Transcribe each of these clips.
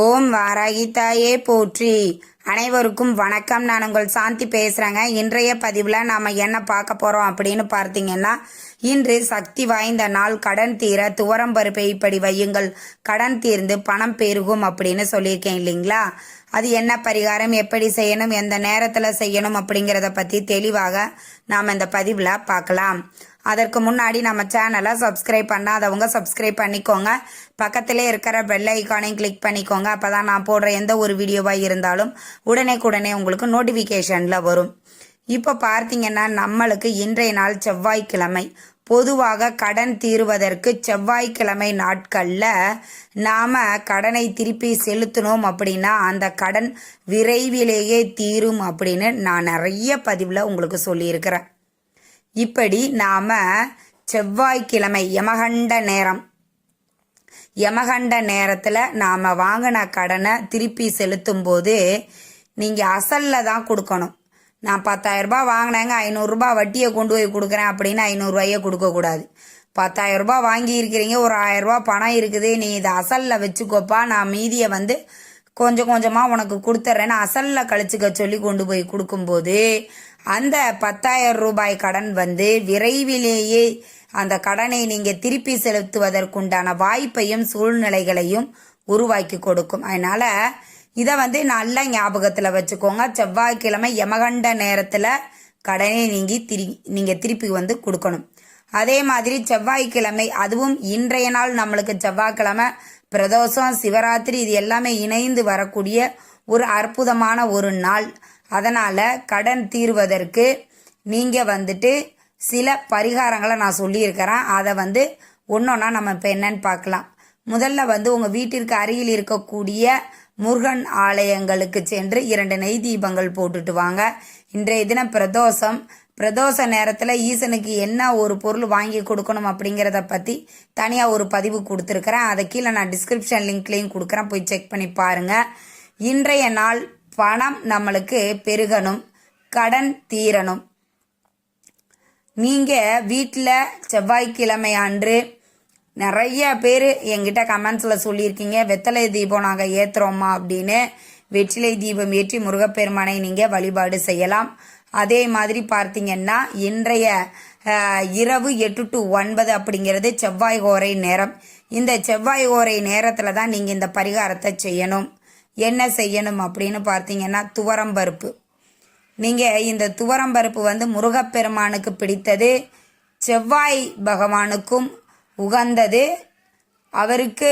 ஓம் வாராகி தாயே போற்றி. அனைவருக்கும் வணக்கம். நான் உங்கள் சாந்தி பேசுகிறேங்க இன்றைய பதிவில் நாம் என்ன பார்க்க போகிறோம் அப்படின்னு பார்த்தீங்கன்னா இன்று சக்தி வாய்ந்த நாள் கடன் தீர துவரம் பருப்பை இப்படி வையுங்கள். கடன் தீர்ந்து பணம் பெருகும் அப்படின்னு சொல்லியிருக்கேன் இல்லைங்களா? அது என்ன பரிகாரம்? எப்படி செய்யணும்? எந்த நேரத்தில் செய்யணும் அப்படிங்கிறத பற்றி தெளிவாக நாம் இந்த பதிவில் பார்க்கலாம். அதற்கு முன்னாடி நம்ம சேனலை சப்ஸ்கிரைப் பண்ணாதவங்க சப்ஸ்கிரைப் பண்ணிக்கோங்க. பக்கத்திலே இருக்கிற பெல் ஐக்கானையும் கிளிக் பண்ணிக்கோங்க. அப்போ தான் நான் போடுற எந்த ஒரு வீடியோவாக இருந்தாலும் உடனே உங்களுக்கு நோட்டிஃபிகேஷனில் வரும். இப்போ பார்த்தீங்கன்னா நம்மளுக்கு இன்றைய நாள் செவ்வாய்க்கிழமை. பொதுவாக கடன் தீருவதற்கு செவ்வாய்க்கிழமை நாட்களில் நாம் கடனை திருப்பி செலுத்தினோம் அப்படின்னா அந்த கடன் விரைவிலேயே தீரும் அப்படின்னு நான் நிறைய பதிவில் உங்களுக்கு சொல்லியிருக்கிறேன். இப்படி நாம செவ்வாய்க்கிழமை யமகண்ட நேரம். யமகண்ட நேரத்தில் நாம் வாங்கின கடனை திருப்பி செலுத்தும் போது நீங்கள் அசலில் தான் கொடுக்கணும். நான் பத்தாயிரரூபா வாங்கினேங்க ஐநூறுரூபா வட்டியை கொண்டு போய் கொடுக்குறேன் அப்படின்னு ஐநூறுரூவாயே கொடுக்கக்கூடாது பத்தாயிரம் வாங்கியிருக்கிறீங்க ஒரு ஆயிரம் பணம் இருக்குது நீ இதை அசலில் வச்சுக்கோப்பா நான் மீதியை வந்து கொஞ்சம் கொஞ்சமாக உனக்கு கொடுத்துட்றேன்னு அசலில் கழிச்சுக்க சொல்லி கொண்டு போய் கொடுக்கும்போது அந்த பத்தாயிரம் ரூபாய் கடன் வந்து விரைவிலேயே அந்த கடனை நீங்கள் திருப்பி செலுத்துவதற்குண்டான வாய்ப்பையும் சூழ்நிலைகளையும் உருவாக்கி கொடுக்கும். அதனால் இதை வந்து நல்லா ஞாபகத்தில் வச்சுக்கோங்க. செவ்வாய்க்கிழமை யமகண்ட நேரத்தில் கடனை நீங்கி திரி நீங்கள் திருப்பி வந்து கொடுக்கணும். அதே மாதிரி செவ்வாய்க்கிழமை அதுவும் இன்றைய நாள் நம்மளுக்கு செவ்வாய்க்கிழமை பிரதோஷம் சிவராத்திரி இது எல்லாமே இணைந்து வரக்கூடிய ஒரு அற்புதமான ஒரு நாள். அதனால் கடன் தீர்வதற்கு நீங்கள் வந்துட்டு சில பரிகாரங்களை நான் சொல்லியிருக்கிறேன். அதை வந்து ஒன்றொன்னா நம்ம இப்போ என்னன்னு பார்க்கலாம். முதல்ல வந்து உங்கள் வீட்டிற்கு அருகில் இருக்கக்கூடிய முருகன் ஆலயங்களுக்கு சென்று இரண்டு நெய் தீபங்கள் போட்டுட்டு வாங்க. இன்றைய தினம் பிரதோஷம். பிரதோஷ நேரத்தில் ஈசனுக்கு என்ன ஒரு பொருள் வாங்கி கொடுக்கணும் அப்படிங்கிறத பற்றி தனியாக ஒரு பதிவு கொடுத்துருக்குறேன். அதை கீழே நான் டிஸ்கிரிப்ஷன் லிங்க்லேயும் கொடுக்குறேன். போய் செக் பண்ணி பாருங்கள் இன்றைய நாள் பணம் நம்மளுக்கு பெருகணும் கடன் தீரணும். நீங்கள் வீட்டில் செவ்வாய்க்கிழமை அன்று நிறைய பேர் எங்கிட்ட கமெண்ட்ஸில் சொல்லியிருக்கீங்க. வெத்தலை தீபம் நாங்கள் ஏற்றுறோமா அப்படின்னு. வெற்றிலை தீபம் ஏற்றி முருகப்பெருமானை நீங்கள் வழிபாடு செய்யலாம். அதே மாதிரி பார்த்தீங்கன்னா இன்றைய இரவு எட்டு டு ஒன்பது அப்படிங்கிறது செவ்வாய் கோரை நேரம். இந்த செவ்வாய் கோரை நேரத்தில் தான் நீங்கள் இந்த பரிகாரத்தை செய்யணும். என்ன செய்யணும் அப்படின்னு பார்த்தீங்கன்னா துவரம்பருப்பு நீங்கள் இந்த துவரம்பருப்பு வந்து முருகப்பெருமானுக்கு பிடித்தது செவ்வாய் பகவானுக்கும் உகந்தது. அவருக்கு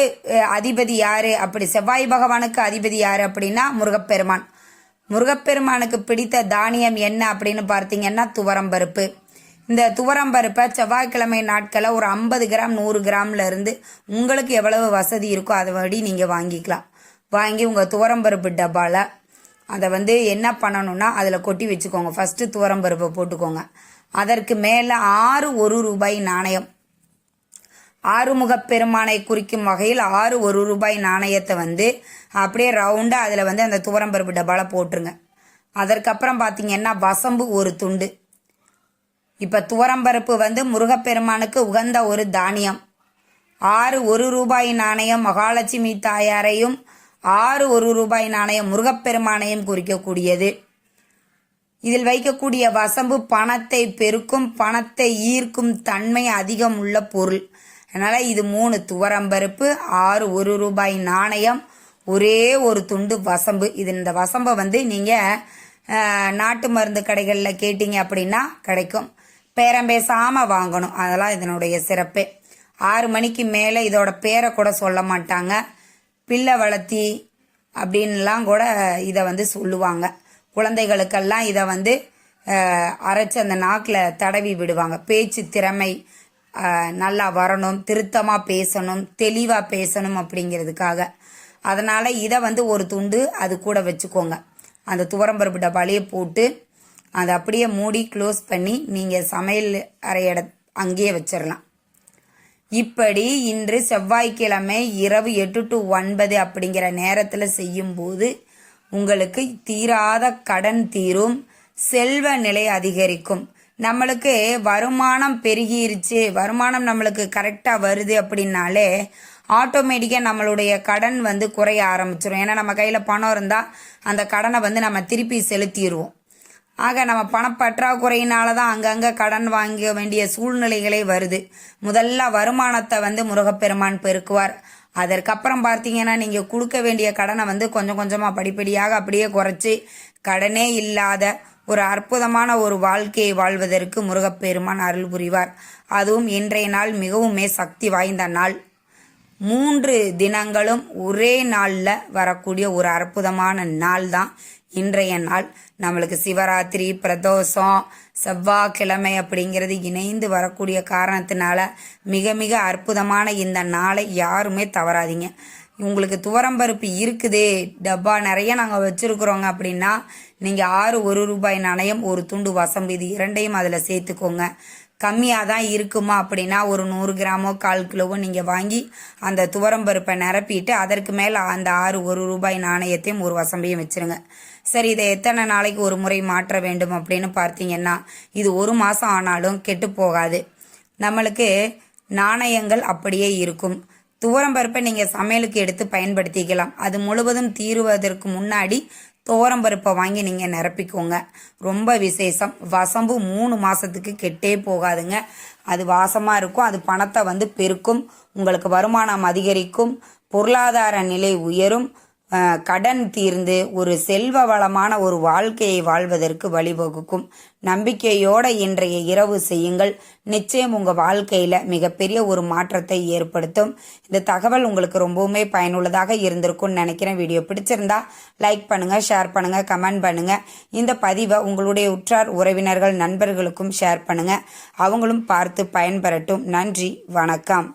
அதிபதி யார் அப்படி செவ்வாய் பகவானுக்கு அதிபதி யார் அப்படின்னா முருகப்பெருமான். முருகப்பெருமானுக்கு பிடித்த தானியம் என்ன அப்படின்னு பார்த்தீங்கன்னா துவரம்பருப்பு இந்த துவரம்பருப்பை செவ்வாய்க்கிழமை நாட்களில் ஒரு ஐம்பது கிராம் நூறு கிராம்ல இருந்து உங்களுக்கு எவ்வளவு வசதி இருக்கோ அதை வழி நீங்கள் வாங்கிக்கலாம். வாங்கி உங்கள் துவரம்பருப்பு டப்பாவில் அதை வந்து என்ன பண்ணணும்னா அதில் கொட்டி வச்சுக்கோங்க. ஃபஸ்ட்டு துவரம்பருப்பை போட்டுக்கோங்க. அதற்கு மேலே ஆறு ஒரு ரூபாய் நாணயம் ஆறுமுகப் பெருமானை குறிக்கும் வகையில் ஆறு ஒரு ரூபாய் நாணயத்தை வந்து அப்படியே ரவுண்டாக அதில் வந்து அந்த துவரம்பருப்பு டப்பாவில் போட்டுருங்க. அதற்கப்புறம் பார்த்தீங்கன்னா வசம்பு ஒரு துண்டு. இப்போ துவரம்பருப்பு வந்து முருகப்பெருமானுக்கு உகந்த ஒரு தானியம். ஆறு ஒரு ரூபாய் நாணயம் மகாலட்சுமி தாயாரையும் ஆறு ஒரு ரூபாய் நாணயம் முருகப்பெருமானையும் குறிக்கக்கூடியது. இதில் வைக்கக்கூடிய வசம்பு பணத்தை பெருக்கும் பணத்தை ஈர்க்கும் தன்மை அதிகம் உள்ள பொருள். அதனால் இது மூணு துவரம்பருப்பு ஆறு ஒரு ரூபாய் நாணயம் ஒரே ஒரு துண்டு வசம்பு. இது இந்த வசம்பை வந்து நீங்கள் நாட்டு மருந்து கடைகளில் கேட்டீங்க அப்படின்னா கிடைக்கும். பேரம் பேசாமல் வாங்கணும். அதெல்லாம் இதனுடைய சிறப்பு. ஆறு மணிக்கு மேலே இதோட பேரை கூட சொல்ல மாட்டாங்க. பிள்ளை வளர்த்தி அப்படின்லாம் கூட இதை வந்து சொல்லுவாங்க. குழந்தைகளுக்கெல்லாம் இதை வந்து அரைச்சி அந்த நாக்கில் தடவி விடுவாங்க. பேச்சு திறமை நல்லா வரணும் திருத்தமாக பேசணும் தெளிவாக பேசணும் அப்படிங்கிறதுக்காக. அதனால் இதை வந்து ஒரு துண்டு அது கூட வச்சுக்கோங்க. அந்த துவரம்பருப்பு டப்பாலேயே போட்டு அதை அப்படியே மூடி க்ளோஸ் பண்ணி நீங்கள் சமையல் அறை இட அங்கேயே வச்சிடலாம் இப்படி இன்று செவ்வாய்க்கிழமை இரவு எட்டு டு ஒன்பது அப்படிங்கிற நேரத்தில் செய்யும்போது உங்களுக்கு தீராத கடன் தீரும் செல்வ நிலை அதிகரிக்கும். நம்மளுக்கு வருமானம் பெருகிருச்சு. வருமானம் நம்மளுக்கு கரெக்டாக வருது அப்படின்னாலே ஆட்டோமேட்டிக்காக நம்மளுடைய கடன் வந்து குறைய ஆரம்பிச்சிடும் ஏன்னா நம்ம கையில் பணம் இருந்தால் அந்த கடனை வந்து நம்ம திருப்பி செலுத்திடுவோம் ஆக நம்ம பணப்பற்றாக்குறையினால தான் அங்கங்கே கடன் வாங்க வேண்டிய சூழ்நிலைகளே வருது. முதல்ல வருமானத்தை வந்து முருகப்பெருமான் பெருக்குவார். அதற்கப்புறம் பார்த்தீங்கன்னா நீங்கள் கொடுக்க வேண்டிய கடனை வந்து கொஞ்சம் கொஞ்சமாக படிப்படியாக அப்படியே குறைச்சி கடனே இல்லாத ஒரு அற்புதமான ஒரு வாழ்க்கையை வாழ்வதற்கு முருகப்பெருமான் அருள் புரிவார். அதுவும் இன்றைய நாள் மிகவுமே சக்தி வாய்ந்த நாள். மூன்று தினங்களும் ஒரே நாளில் வரக்கூடிய ஒரு அற்புதமான நாள் தான் இன்றைய நாள். நம்மளுக்கு சிவராத்திரி பிரதோஷம் செவ்வாய்க்கிழமை அப்படிங்கிறது இணைந்து வரக்கூடிய காரணத்தினால மிக மிக அற்புதமான இந்த நாளை யாருமே தவறாதீங்க. உங்களுக்கு துவரம்பருப்பு இருக்குது. டப்பா நிறைய நாங்கள் வச்சுருக்குறோங்க அப்படின்னா நீங்கள் ஆறு ஒரு ரூபாய் நாணயம் ஒரு துண்டு வசம்பு இது இரண்டையும் அதில் சேர்த்துக்கோங்க. கம்மியாக தான் இருக்குமா அப்படின்னா ஒரு நூறு கிராமோ கால் கிலோவோ நீங்கள் வாங்கி அந்த துவரம்பருப்பை நிரப்பிட்டு அதற்கு மேலே அந்த ஆறு ஒரு ரூபாய் நாணயத்தையும் ஒரு வசம்பையும் வச்சுருங்க. சரி இதை எத்தனை நாளைக்கு ஒரு முறை மாற்ற வேண்டும் அப்படின்னு பார்த்தீங்கன்னா இது ஒரு மாதம் ஆனாலும் கெட்டு போகாது. நம்மளுக்கு நாணயங்கள் அப்படியே இருக்கும். துவரம்பருப்பை நீங்கள் சமையலுக்கு எடுத்து பயன்படுத்திக்கலாம். அது முழுவதும் தீருவதற்கு முன்னாடி துவரம்பருப்பை வாங்கி நீங்கள் நிரப்பிக்கோங்க. ரொம்ப விசேஷம். வசம்பு மூணு மாதத்துக்கு கெட்டே போகாதுங்க. அது வாசமாக இருக்கும். அது பணத்தை வந்து பெருக்கும். உங்களுக்கு வருமானம் அதிகரிக்கும். பொருளாதார நிலை உயரும். கடன் தீர்ந்து ஒரு செல்வ வளமான ஒரு வாழ்க்கையை வாழ்வதற்கு வழிவகுக்கும். நம்பிக்கையோட இன்றைய இரவு செய்யுங்கள். நிச்சயம் உங்கள் வாழ்க்கையில் மிகப்பெரிய ஒரு மாற்றத்தை ஏற்படுத்தும். இந்த தகவல் உங்களுக்கு ரொம்பவுமே பயனுள்ளதாக இருந்திருக்கும்னு நினைக்கிறேன். வீடியோ பிடிச்சிருந்தா லைக் பண்ணுங்கள் ஷேர் பண்ணுங்கள் கமெண்ட் பண்ணுங்கள் இந்த பதிவை உங்களுடைய உற்றார் உறவினர்கள் நண்பர்களுக்கும் ஷேர் பண்ணுங்கள் அவங்களும் பார்த்து பயன்பெறட்டும். நன்றி வணக்கம்.